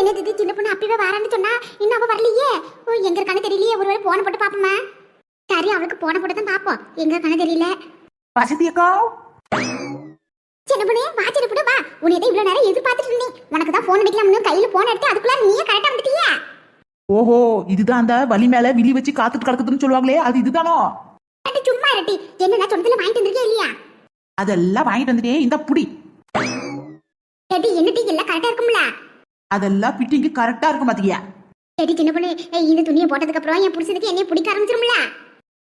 என்னது இது சின்ன பொண்ணு அப்பவே வரான்னு சொன்னா இன்னும் அவ வரலையே? ஓ எங்க இருக்கான்னு தெரியலையே. ஒரு வேளை போன போட்டு பாப்போமா சரி அவளுக்கு போன போட்டு தான் பாப்போம் எங்க இருக்கான்னு தெரியல. வசதி அக்கா. சின்ன பொண்ணு வா சின்ன பொண்ணு வா. உன்னை இவ்வளவு நேரம் எதிர்பார்த்துட்டு இருந்தேன். உனக்கு தான் போன் அடிக்கலாம்னு கையில போன் எடுத்து அதுக்குள்ள நீயே கரெக்டா வந்துட்டியா. ஓஹோ இதுதான் அந்த வலி மேல விழி வச்சு காத்துட்டு கிடக்குதுன்னு சொல்லுவாங்களே அது இதுதானோ? சும்மா இருட்டி. என்ன நான் சொன்னதுல வாங்கிட்டு வந்திருக்கே இல்லையா? அதெல்லாம் வாங்கிட்டு வந்துட்டே இந்த புடி. ஏடி என்ன டீ எல்லாம் கரெக்டா இருக்கும்ல? அதெல்லாம் பிட்டிங்கு கரெக்டா இருக்கும் பாத்தியா? ஏடி சின்ன பொண்ணு இந்த துணியை போட்டதுக்கு அப்புறம் என் புருஷனுக்கு என்னைய பிடிக்க ஆரம்பிச்சிரும்ல?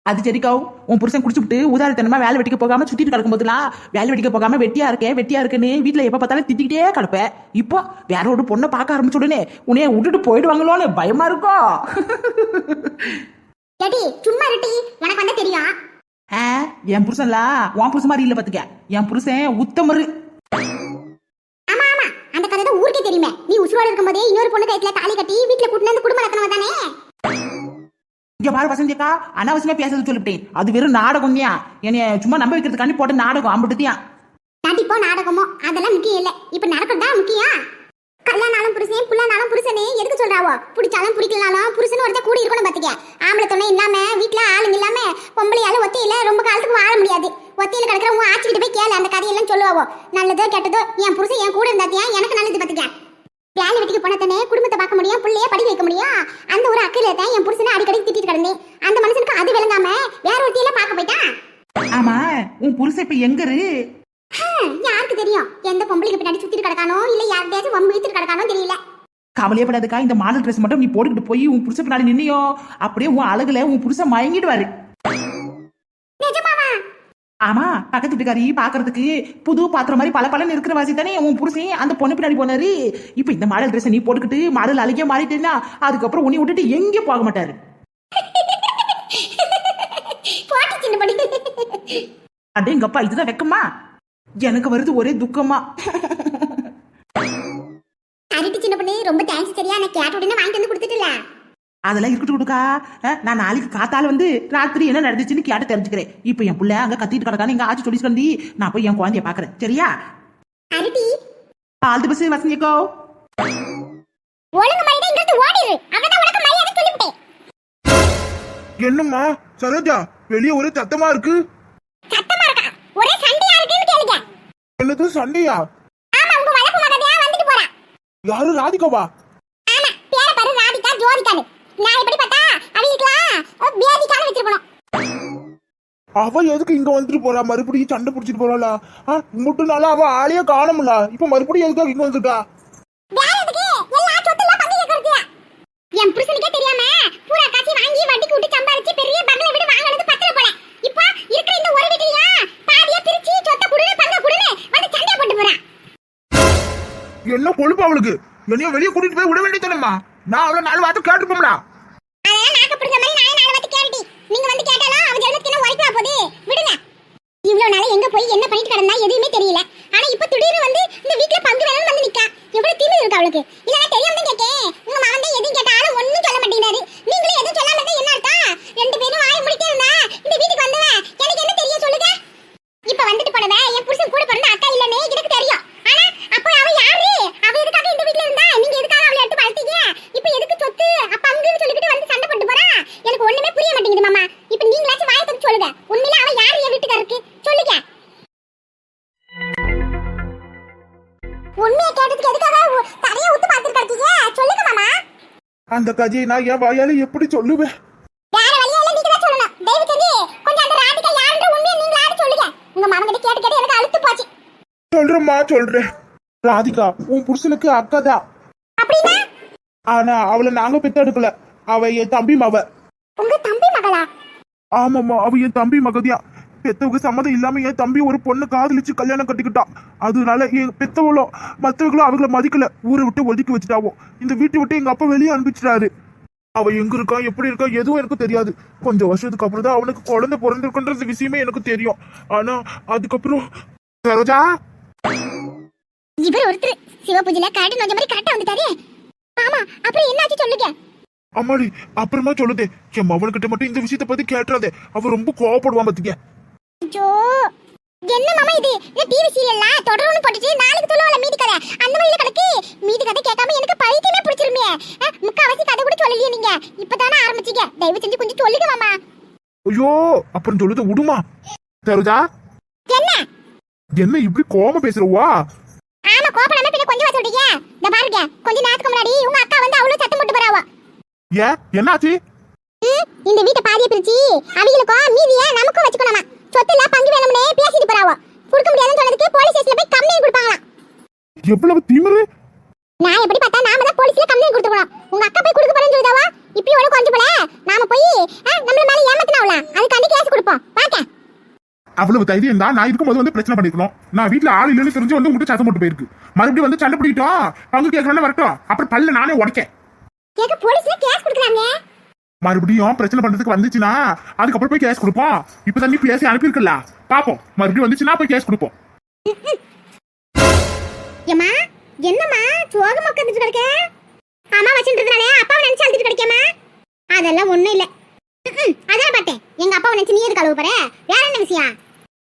அது சரிக்கா உன் புருஷன் குடிச்சுட்டு உதாரணத்தனமா வேலை வெட்டிக்க போகாம சுத்திட்டு கிடக்கும் போதுலாம் வேலை வெட்டிக்க போகாம வெட்டியா இருக்கேன் வெட்டியா இருக்கேன்னு வீட்டுல எப்ப பார்த்தாலும் திட்டிக்கிட்டே கிடப்ப. இப்போ வேற ஒரு பொண்ணை பார்க்க ஆரம்பிச்ச உடனே உன்னைய விட்டுட்டு போயிடுவாங்களோன்னு பயமா இருக்கும் ஏடி சும்மா இருட்டி உனக்கு வந்தா தெரியும். ஆ, என் புருஷன்ல உன் புருஷன் மாதிரி இல்ல பாத்துக்க. என் புருஷன் உத்தமரு. தான் ஊருக்கே தெரியுமே. நீ உசுரோட இருக்கும்போதே இன்னொரு பொண்ணு கைத்துல தாலி கட்டி வீட்டுல கூட்டிட்டு வந்து குடும்பம் நடத்தினவ தானே? இங்க பாரு வசந்தியக்கா அனாவசியமா பேசுறது சொல்லிவிட்டேன். அது வெறும் நாடகம் தான் என்னைய சும்மா நம்ப வைக்கிறதுக்காண்டி போட்ட நாடகம் அம்பிட்டுத்தியான் நடிப்போ நாடகமோ? அதெல்லாம் முக்கியம் இல்ல. இப்ப நடக்கிறதா முக்கியம் கல்யாணாலும் புருஷன் புள்ளனாலும் புருஷனே எதுக்கு சொல்றாவோ? பிடிச்சாலும் பிடிக்கலனாலும் புருஷன் ஒருத்தர் கூடி இருக்கணும் பாத்துக்க. ஆம்பளை துணை இல்லாம வீட்டுல ஆளுங்க இல்லாம பொம்பளையால ஒத்தையில ரொம்ப காலத்துக்கு வாழ முடியாது. ஒத்தையில கிடக்குற உங்க ஆச்சிக்கிட்ட போய் கேளு அந்த கதையெல்லாம் சொல்லுவாவோ? நல்லதோ கெட்டதோ? என் புருஷன் என் கூட இருந்தாத்தியா எனக்கு நல்லது பாத்துக்க வேலை வெட்டிக்கு போனதானே குடும்பத்தை பார்க்க முடியும் முடியும் அந்த ஒரு அக்கறையில தான் என் புருஷனை அடிக்கடி திட்டிட்டு கிடந்தேன். அந்த மனுஷனுக்கு அது விளங்காம வேற ஒருத்தையில பார்க்க போயிட்டான் ஆமா உன் புருஷன் இப்ப எங்க இரு யாருக்கு தெரியும்? எந்த பொம்பளைக்கு பின்னாடி சுத்திட்டு கிடக்கானோ இல்ல யார்கிட்டயாச்சும் வம்பு இழுத்துட்டு கிடக்கானோ தெரியல. கவலையே படாதுக்கா இந்த மாடல் ட்ரெஸ் மட்டும் நீ போட்டுக்கிட்டு போய் உன் புருஷன் பின்னாடி நின்னியோ அப்படியே உன் அழகுல உன் புருஷன் மயங்கிடுவாரு. ஆமா பக்கத்து வீட்டுக்காரி பாக்குறதுக்கு புது பாத்திரம் மாதிரி பல பலன்னு இருக்கிற வாசி தானே உன் புருஷன் அந்த பொண்ணு பின்னாடி போனாரு. இப்ப இந்த மாடல் ட்ரெஸ் நீ போட்டுக்கிட்டு மாடல் அழகிய மாறிட்டேன்னா அதுக்கப்புறம் உன்னை விட்டுட்டு எங்கேயும் போக மாட்டாரு? அடேங்கப்பா இதுதான் வெக்கமா? எனக்கு வருது ஒரே துக்கமா. சரிட்டு சின்ன பண்ணி ரொம்ப தேங்க்ஸ் சரியா? நான் கேட்ட உடனே வாங்கிட்டு வந்து கொடுத்துட்டுல அதெல்லாம் இருக்கட்டும் கொடுக்கா. அஹ், நான் நாளைக்கு காத்தால வந்து ராத்திரி என்ன நடந்துச்சுன்னு கேட்டு தெரிஞ்சுக்கிறேன். இப்போ என் புள்ள அங்க கத்திட்டு கிடக்கான்னு எங்க ஆச்சு சொல்லி சொல்லி நான் போய் என் குழந்தைய பாக்குறேன் சரியா? ஆல் தி பெஸ்ட் வசந்தியக்கோ. ஒழுங்கு மாதிரி இங்கிருந்து ஓடிரு. அவதான் உனக்கு மரியாதை சொல்லிவிட்டேன். என்னம்மா சரோஜா வெளியே ஒரே சத்தமா இருக்கு? சத்தமா இருக்கா? ஒரே சண்டையா இருக்குன்னு கேளுங்க. என்னது சண்டையா? ஆமா உங்க வளர்ப்பு மகதையா வந்துட்டு போறா. யாரு ராதிகாவா ஆமா பேர பாரு ராதிகா ஜோதிகான்னு நான் எப்படி பார்த்தா அவங்களுக்குலாம் பேதிகான்னு வச்சிருக்கணும். அவ எதுக்கு இங்க வந்துட்டு போறா? மறுபடியும் சண்டை பிடிச்சிட்டு போறாளா? ஆ முட்டு நாளா அவ ஆளையே காணமுல இப்ப மறுபடியும் எதுக்காக இங்க வந்துட்டா? என் புருஷனுக்கே தெரியாம பூரா காசி வாங்கி வட்டிக்கு விட்டு சம்பாரிச்சு பெரிய பங்கள வீடு வாங்குனது பத்தல போல. இப்போ இருக்கிற இந்த ஒரு வீட்லயா பாதியா பிரிச்சு சொத்தை குடுன்னு பங்க குடுன்னு வந்து சண்டை போட்டு என்ன கொழுப்பு அவளுக்கு? என்னையும் வெளியே கூட்டிட்டு போய் விட வேண்டியதானம்மா நான் அவ்வளோ நாலு வார்த்தை கேட்டுருப்போம்டா கதையை நான் என் வாயால எப்படி சொல்லுவேன்? சொல்றேம்மா சொல்றேன். ராதிகா உன் புருஷனுக்கு அக்கா தான். ஆனா அவளை நாங்க பெத்தெடுக்கல. அவ என் தம்பி மவ. உங்க தம்பி மகளா? ஆமாம்மா அவ என் தம்பி மகதியா. பெத்தவங்க சம்மதம் இல்லாம என் தம்பி ஒரு பொண்ணு காதலிச்சு கல்யாணம் கட்டிக்கிட்டான் அதனால என் பெத்தவளோ மத்தவங்களும் அவங்கள மதிக்கல. ஊரை விட்டு ஒதுக்கி வச்சுட்டாவோ. இந்த வீட்டை விட்டு எங்க அப்பா வெளியே அனுப்பிச்சிட்டாரு. அவ எங்க இருக்கா எப்படி இருக்கா எதுவும் எனக்கு தெரியாது. கொஞ்சம் வருஷத்துக்கு அப்புறம் தான் அவனுக்கு குழந்தை பிறந்திருக்குன்றது விஷயமே எனக்கு தெரியும். ஆனா அதுக்கப்புறம் சரோஜா? இவர் ஒருத்தர். சிவபூஜையில காட்டு நோஞ்ச மாதிரி கரெக்டா வந்துட்டாரு. ஆமா அப்புறம் என்னாச்சு சொல்லுங்க. அம்மாடி அப்புறமா சொல்லுதே. என் மவனுக்கிட்ட மட்டும் இந்த விஷயத்தை பத்தி கேட்டுறாதே. அவ ரொம்ப கோவப்படுவான் பாத்துக்க ஐயோ என்ன மாமா இது? இந்த டிவி சீரியல்ல தொடர்ந்து போட்டுட்டு நாளைக்கு சொல்லுவாங்க மீதி கதை. அந்த வழியில கிடக்கு. மீதி கதை கேட்காம எனக்கு பைத்தியமே முடியும் நீங்க. இப்பதானே ஆரம்பிச்சீங்க. தயவு செஞ்சு கொஞ்சம் சொல்லுங்க மாமா. ஐயோ அப்புறம் சொல்லுது விடுமா சரோஜா என்ன? என்ன இப்படி கோவமா பேசுறவா? ஆமா கோபப்படாம பின்ன கொஞ்சம் சொல்றீங்க. இந்த பாருங்க. கொஞ்ச நேரத்துக்கு முன்னாடி உங்க அக்கா வந்து அவ்வளவு சத்தம் போட்டு போறாவா. ஏன்? என்னாச்சு? இந்த வீட்டை பாதியை பிரிச்சு அவங்களுக்கும் மீதிய நமக்கும் வச்சுக்கணுமா? சொத்துல பங்கு வேணும்னே பேசிட்டு போறாவோ? கொடுக்க முடியாதுன்னு சொன்னதுக்கு போலீஸ் ஸ்டேஷன்ல போய் கம்ப்ளைண்ட் கொடுப்பாங்களாம். எவ்வளவு திமிரு? நான் எப்படி பார்த்தா நாம தான் போலீஸ்ல கம்ப்ளைண்ட் கொடுத்துருவோம் உங்க அக்கா போய் கொடுக்க போறேன்னு சொல்லுதாவா இப்படி ஒண்ணு கொஞ்சம் போல. நாம போய் நம்மள மேல ஏமாத்தினாவல அதுக்காண்டி கேஸ் கொடுப்போம். வாங்க. அவ்வளவு தைரியம் தான் நான் இருக்கும்போது வந்து பிரச்சனை பண்ணிக்கணும் நான் வீட்ல ஆள் இல்லைன்னு தெரிஞ்சு வந்து உங்ககிட்ட சத்தம் போட்டு போயிருக்கு. மறுபடியும் வந்து சண்டை பிடிக்கிட்டோம். பங்கு கேட்கணும்னு வரட்டும். அப்புறம் பல்ல நானே உடைக்கேன். கேக்க போலீஸ்ல கேஸ் கொடுக்குறாங்க மறுபடியும் பிரச்சனை பண்றதுக்கு வந்துச்சுன்னா அதுக்கப்புறம் போய் கேஸ் கொடுப்போம். இப்ப தண்ணி பேசி அனுப்பியிருக்கல பாப்போம். மறுபடியும் வந்துச்சுன்னா போய் கேஸ் கொடுப்போம். ஏம்மா என்னம்மா சோகமா உட்காந்துட்டு கிடக்க? அம்மா வச்சுன்றதுனால அப்பாவை நினைச்சு அழுதுட்டு கிடக்கேம்மா அதெல்லாம் ஒண்ணும் இல்ல. அதான் பாட்டேன் எங்க அப்பாவை நினைச்சு நீ எதுக்கு அழுவ போற? வேற என்ன விஷயம்?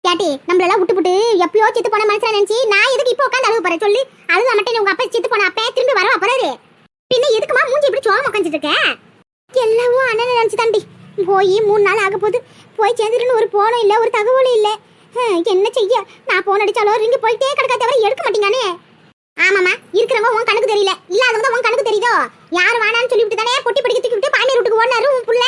கேட்டி நம்மளெல்லாம் விட்டு விட்டு எப்பயோ செத்து போன மனசுல நினைச்சு நான் எதுக்கு இப்போ உட்காந்து அழுவ போறேன் சொல்லி? அழுத மட்டும் உங்க அப்பா செத்து போன அப்பே திரும்பி வரவா போறாரு? பின்ன எதுக்குமா மூஞ்சி இப்படி சோகமா உட்காந்துட்டு இருக்கேன் எல்லாமும் அண்ணன் நினச்சி தாண்டி. போய் மூணு நாள் ஆக போகுது. போய் சேர்ந்துருன்னு ஒரு போனும் இல்லை ஒரு தகவலும் இல்லை. என்ன செய்ய? நான் போன் அடிச்சாலும் ரிங்கு போயிட்டே கிடக்கா தவிர எடுக்க மாட்டீங்கானே. ஆமாமா இருக்கிறவங்க உன் கணக்கு தெரியல. இல்லாதவங்க உன் கணக்கு தெரியுதோ? யார் வேணான்னு சொல்லிவிட்டு தானே பொட்டி படிக்க தூக்கிட்டு பாண்டியர் வீட்டுக்கு ஓடினாரு உன் புள்ள?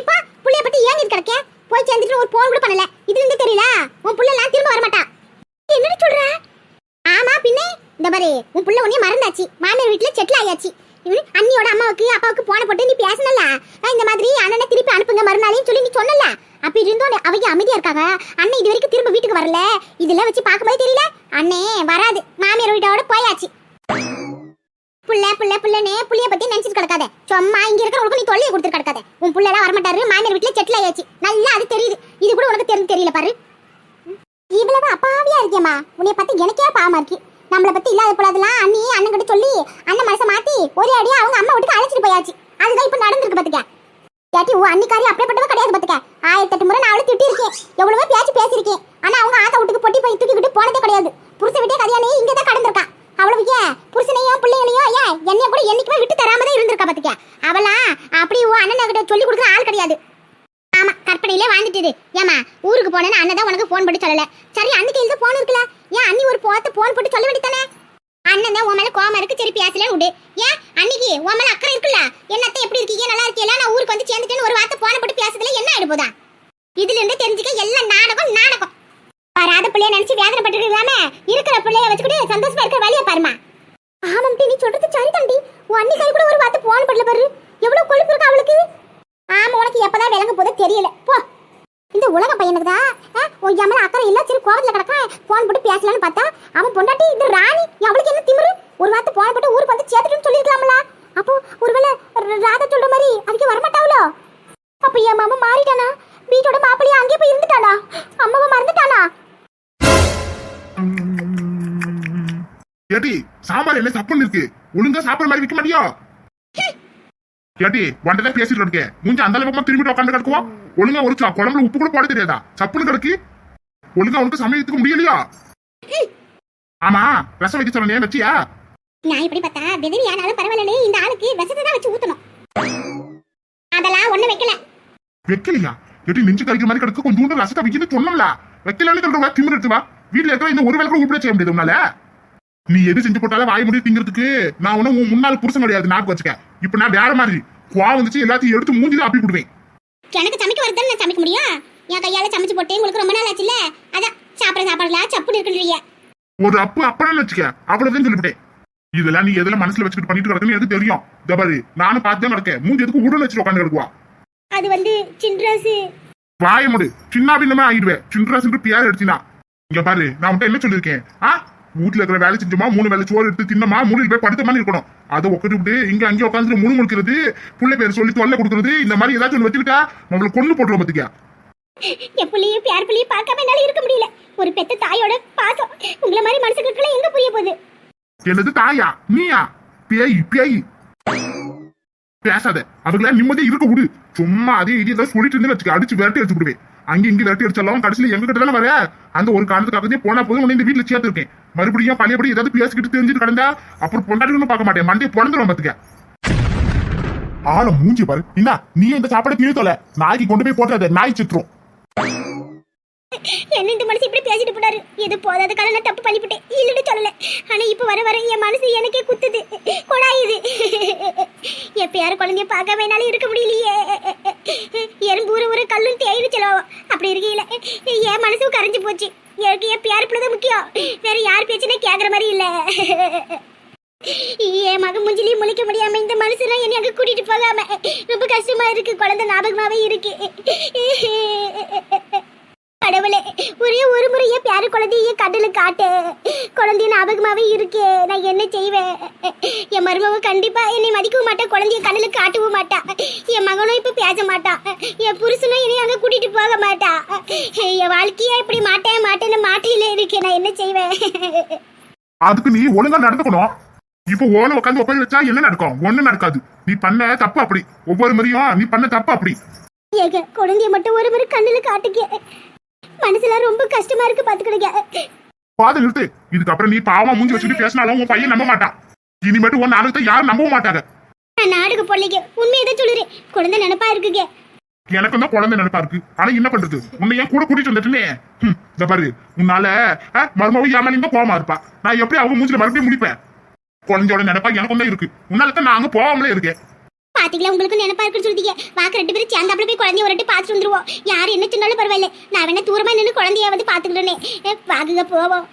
இப்போ புள்ளைய பத்தி ஏன் கிடக்க? போய் சேர்ந்துட்டு ஒரு போன் கூட பண்ணல. இது இருந்து தெரியல. உன் புள்ள எல்லாம் திரும்ப வரமாட்டான் என்ன என்னடி சொல்ற? ஆமா பின்னே. இந்த பாரு உன் புள்ள உன்னே மறந்தாச்சு. மாமியார் வீட்டுல செட்டில் ஆயாச்சு. அண்ணியோட அம்மாவுக்கு அப்பாவுக்கு போன போட்டு நீ பேசணும்ல இந்த மாதிரி அண்ணனை திருப்பி அனுப்புங்க மறுநாளையும் சொல்லி நீ சொன்னல அப்படி இருந்தோம் அவங்க அமைதியா இருக்காங்க அண்ணன் இது வரைக்கும் திரும்ப வீட்டுக்கு வரல. இதெல்லாம் வச்சு பார்க்கும்போது தெரியல? அண்ணே வராது. மாமியார் வீட்டோட போயாச்சு. புள்ள புள்ள புள்ளனே புள்ளைய பத்தி நினைச்சிட்டு கிடக்காத. சும்மா இங்க இருக்கிறவங்களுக்கு நீ தொல்லையை கொடுத்து கிடக்காத. உன் புள்ள எல்லாம் வரமாட்டாரு மாமியார் வீட்டுல செட்டில் ஆயாச்சு. நல்லா அது தெரியுது. இது கூட உனக்கு தெரிஞ்சு தெரியல பாரு. இவ்வளவு அப்பாவியா இருக்கேம்மா உன்னைய பத்தி எனக்கே பாவமா இருக்கு. நம்மள பத்தி இல்லாத போலதெல்லாம் அண்ணி அண்ணன் கிட்ட சொல்லி அண்ணன் மனசை மாத்தி ஒரே அடியா அவங்க அம்மா வீட்டுக்கு அழைச்சிட்டு போயாச்சு. அதுதான் இப்ப நடந்திருக்கு பாத்துக்க. கேட்டி ஓ அன்னிக்காரி அப்படிப்பட்டவ கிடையாது பாத்துக்க. ஆயிரத்தி எட்டு முறை நான் அவளை திட்டி இருக்கேன் எவ்வளவோ பேச்சு பேசியிருக்கேன். ஆனா அவங்க ஆத்த விட்டுக்கு பொட்டி போய் தூக்கிக்கிட்டு போனதே கிடையாது. புருஷ விட்டே கல்யாணி இங்க தான் கடந்திருக்கா. அவ்வளவு ஏன் புருஷனையும் பிள்ளைகளையும் ஏன் என்னைய கூட என்னைக்குமே விட்டு தராம தான் இருந்திருக்கா பாத்துக்க. அவளா அப்படி ஓ அண்ணன் கிட்ட சொல்லி கொடுக்குற ஆள் கிடையாது. ஆமா கற்பனையிலே வாழ்ந்துட்டுது ஏமா ஊருக்கு போனேன்னு அண்ணன் தான் உனக்கு ஃபோன் பண்ணி சொல்லல. சரி அன்னைக்கு எழுத போன் இருக்குல்ல? ஏன் அண்ணி ஒரு போத்த போன் போட்டு சொல்ல வேண்டியதானே? அண்ணன் தான் உன் மேல கோவம் இருக்கு சரி பேசலன்னு விடு. ஏன் அன்னைக்கு உன் மேல அக்கறை இருக்குல்ல? என்னத்த எப்படி இருக்கீங்க? நல்லா இருக்கீங்களா நான் ஊருக்கு வந்து சேர்ந்துட்டேன்னு ஒரு வார்த்தை போன போட்டு பேசுறதுல என்ன ஆயிடுபோதா இதுல இருந்து தெரிஞ்சுக்க எல்லாம் நாடகம் நாடகம். வராத பிள்ளைய நினைச்சு வேதனை பட்டுருக்காம இருக்கிற பிள்ளைய வச்சுக்கிட்டு சந்தோஷமா இருக்கிற வழியை பாருமா ஆமாம் நீ சொல்றது சரி தம்பி உன் கை கூட ஒரு வார்த்தை போன் பண்ணல பாரு. எவ்வளவு கொழுப்பு இருக்கு அவளுக்கு? ஆமா உனக்கு எப்பதான் விளங்க போதோ தெரியல. போ. இந்த உலக பையனுக்கு தான் உன் அக்கறை இல்ல சரி கோவத்துல கிடக்கான். போன் போட்டு பேசலாம்னு பார்த்தா அவன் பொண்டாட்டி இந்த ராணி அவளுக்கு என்ன திமிரு? ஒரு வார்த்தை போன போட்டு ஊருக்கு வந்து சேர்த்துட்டுன்னு சொல்லிருக்கலாம்ல அப்போ ஒருவேளை ராதா சொல்ற மாதிரி அதுக்கு வரமாட்டாவளோ அப்ப என் மாமா மாறிட்டானா? வீட்டோட மாப்பிள்ளையா அங்கேயே போய் இருந்துட்டானா? அம்மாவை மறந்துட்டானா? ஏடி சாம்பார் என்ன சப்புன்னு இருக்கு? ஒழுங்கா சாப்பிடுற மாதிரி விற்க மாட்டியா? ஏட்டி வண்டதான் பேசிட்டு இருக்கேன். மூஞ்சி அந்த அளவுக்கு திரும்பி உட்காந்து கிடக்குவா? ஒழுங்கா ஒரு குழம்புல உப்பு கூட போட தெரியாதா? சப்புன்னு கிடக்கு. ஒழுங்கா உனக்கு சமையத்துக்கு முடியலையா? ஆமா ரசம் வைக்க சொன்னே வச்சியா? நான் இப்படி பார்த்தா விதவி ஆனாலும் இந்த ஆளுக்கு விஷத்தை தான் வச்சு ஊத்தணும். அதெல்லாம் ஒண்ணு வைக்கல. வைக்கலையா? ஏட்டி நெஞ்சு கறிக்கிற மாதிரி கிடக்கு கொஞ்சம் ரசத்தை வைக்கணும்னு சொன்னோம்ல. வைக்கலன்னு சொல்றவா திமிரு எடுத்து வா. வீட்டுல இருக்கிற இந்த ஒரு வேலை கூட உருப்பட செய்ய முடியாது உன்னால. நீ எது செஞ்சு போட்டாலும் வாய் முடி திங்கிறதுக்கு நான் ஒன்னும் உன் முன்னாள் புருஷன் கிடையாது நாக்கு வச்சுக்க. இப்ப நான் வேற மாதிரி. குவா வந்துச்சு எல்லாத்தையும் எடுத்து மூஞ்சி அப்படி விடுவேன் எனக்கு சமைக்க வரதுன்னு நான் சமைக்க முடியும்? என் கையால சமைச்சு போட்டு உங்களுக்கு ரொம்ப நாள் ஆச்சுல்ல அதான் சாப்பிட சாப்பாடுலாம் சப்புன்னு இருக்குன்றீங்க. ஒரு அப்பு அப்பன்னு வச்சுக்க அவ்வளவுதான் சொல்லிவிட்டேன். இதெல்லாம் நீ எதெல்லாம் மனசுல வச்சுக்கிட்டு பண்ணிட்டு கிடக்குன்னு எனக்கு தெரியும். இந்த பாரு நானும் பார்த்து தான் கிடக்கேன். மூஞ்சி எதுக்கு உடல் வச்சுட்டு உட்காந்து கிடக்குவா? அது வந்து சின்ராசு. வாய முடு. சின்ன பின்னமே ஆகிடுவேன் சின்ன பியார் எடுத்தினா. இங்க பாரு நான் உன்ட்ட என்ன சொல்லிருக்கேன் ஆ? வீட்டுல இருக்கிற வேலை செஞ்சோமா மூணு வேலை சோறு எடுத்து தின்னமா மூணு போய் படுத்த மாதிரி இருக்கணும். அதை உட்காந்து விட்டு இங்க அங்கே உட்காந்து முழு முழுக்கிறது புள்ளை பேர் சொல்லி தொல்லை கொடுக்கறது இந்த மாதிரி ஏதாச்சும் ஒண்ணு வச்சுக்கிட்டா நம்மள கொண்டு போட்டுருவோம் பாத்துக்க என் புள்ளையும் பேர் புள்ளையும் பார்க்காம என்னால இருக்க முடியல. ஒரு பெத்த தாயோட பாசம் உங்களை மாதிரி மனுஷங்களுக்குலாம் எங்க புரிய போகுது? என்னது தாயா? நீயா? பேய் பேய். பேசாத. அவங்கள நிம்மதியா இருக்க விடு. சும்மா அதே இது சொல்லிட்டு இருந்து வச்சுக்க அடிச்சு விரட்டி அடிச்சு விடுவேன். அங்க இங்க விரட்டி அடிச்சாலும் கடைசியில எங்க கிட்ட தானே வர? அந்த ஒரு காரணத்துக்காகவே போனா போதும் உன்னை இந்த வீட்டுல சேர்த்திருக்கேன். மறுபடியும் பழையபடி ஏதாவது பேசிக்கிட்டு தெரிஞ்சுட்டு கிடந்தா அப்புறம் பொண்டாட்டி பார்க்க மாட்டேன். மண்டே பிறந்துடும் பாத்துக்க. ஆனா மூஞ்சி பாரு. என்ன நீ இந்த சாப்பாடு கிழித்தோல நாய்க்கு கொண்டு போய் போட்டுறத. நாய் சித்துரும். என்ன இந்த மனசு இப்படி பேசிட்டு போனாரு? எது போதாத கால நான் தப்பு பண்ணிவிட்டேன். இல்லைன்னு சொல்லல. ஆனா இப்ப வர வர என் மனசு எனக்கே குத்துது. கொடாயுது என் பேர குழந்தைய பார்க்க வேணாலும் இருக்க முடியலையே. எறும்பு ஒரு ஒரு கல்லும் தேயின்னு செலவாகும் அப்படி இருக்கையில என் மனசும் கரைஞ்சு போச்சு. எனக்கு என் பேர பிள்ளைதான் முக்கியம். வேற யார் பேச்சுனே கேக்குற மாதிரி இல்ல. என் மகன் முஞ்சிலையும் முழிக்க முடியாம இந்த மனுஷன் என்னை அங்க கூட்டிட்டு போகாம. ரொம்ப கஷ்டமா இருக்கு. குழந்தை ஞாபகமாவே இருக்கு. கடவுளே. ஒரே ஒரு முறையே பேர குழந்தைய கடல காட்டு. குழந்தைய ஞாபகமாவே இருக்கே. நான் என்ன செய்வேன்? என் மருமக கண்டிப்பா என்னை மதிக்கவும் மாட்டா. குழந்தைய கடலுக்கு காட்டவும் மாட்டா. என் மகனும் இப்ப பேச மாட்டான் என் புருஷனும் என்னை அங்க கூட்டிட்டு போக மாட்டா. என் வாழ்க்கையே இப்படி மாட்டேன் மாட்டேன்னு மாட்டில இருக்கேன் நான் என்ன செய்வேன்? அதுக்கு நீ ஒழுங்கா நடந்துக்கணும். இப்போ ஓன உட்காந்து உட்காந்து வச்சா என்ன நடக்கும்? ஒண்ணு நடக்காது. நீ பண்ண தப்பு அப்படி. ஒவ்வொரு முறையும் நீ பண்ண தப்பு அப்படி. ஏங்க குழந்தைய மட்டும் ஒரு முறை கண்ணுல காட்டுங்க. மனசுல ரொம்ப கஷ்டமா இருக்கு பாத்துக்கிடுங்க பாதை நிறுத்து இதுக்கப்புறம் நீ பாவமா மூஞ்சி வச்சுட்டு பேசினாலும் உன் பையன் நம்ப மாட்டான். இனிமேட்டு உன் நாளைக்கு யாரும் நம்பவும் மாட்டாங்க நாடுக்கு பொல்லைங்க உண்மையை தான் சொல்லுறேன். குழந்தை நினைப்பா இருக்குங்க. எனக்கும் தான் குழந்தை நினைப்பா இருக்கு. ஆனா என்ன பண்றது? உன்னை ஏன் கூட கூட்டிட்டு வந்துட்டுனே. இந்த பாரு உன்னால மருமவும் ஏமாலிங்க கோவமா இருப்பா. நான் எப்படி அவங்க மூஞ்சில மறுபடியும் முடிப்பேன். குழந்தையோட நினைப்பா எனக்கும் தான் இருக்கு. உன்னால தான் நான் அங்க போகாமலே இருக்கேன். பாத்தீங்களா? உங்களுக்கு நினைப்பா இருக்குன்னு சொல்லிட்டீங்க வாக்கு ரெண்டு பேரும் சேர்ந்தாப்புல போய் குழந்தைய ஒரு வாட்டி பார்த்துட்டு வந்துருவோம். யார் என்ன சொன்னாலும் பரவாயில்ல. நான் வேணா தூரமா நின்று குழந்தைய வந்து பாத்துக்கிட்டேனே வாக்குங்க போவோம்.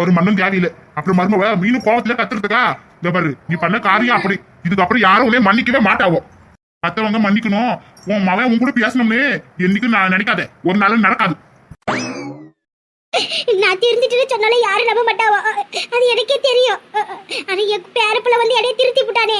ஒரு மண்ணும் தேவையில்ல. அப்புறம் மருமவ மீனும் கோவத்துல கத்துறதுக்கா? இந்த பாரு நீ பண்ண காரியம் அப்படி. இதுக்கப்புறம் யாரும் உன்னை மன்னிக்கவே மாட்டாவோ? மத்தவங்க மன்னிக்கணும். உன் மவன் உன் கூட பேசணும்னு என்னைக்கும் நான் நினைக்காத. ஒரு நாளும் நடக்காது. நான் திருந்திட்டு சொன்னாலும் யாரும் நம்ப மாட்டாவோ அது எனக்கே தெரியும். ஆனா என் பேரப்புல வந்து எடையை திருத்தி விட்டானே.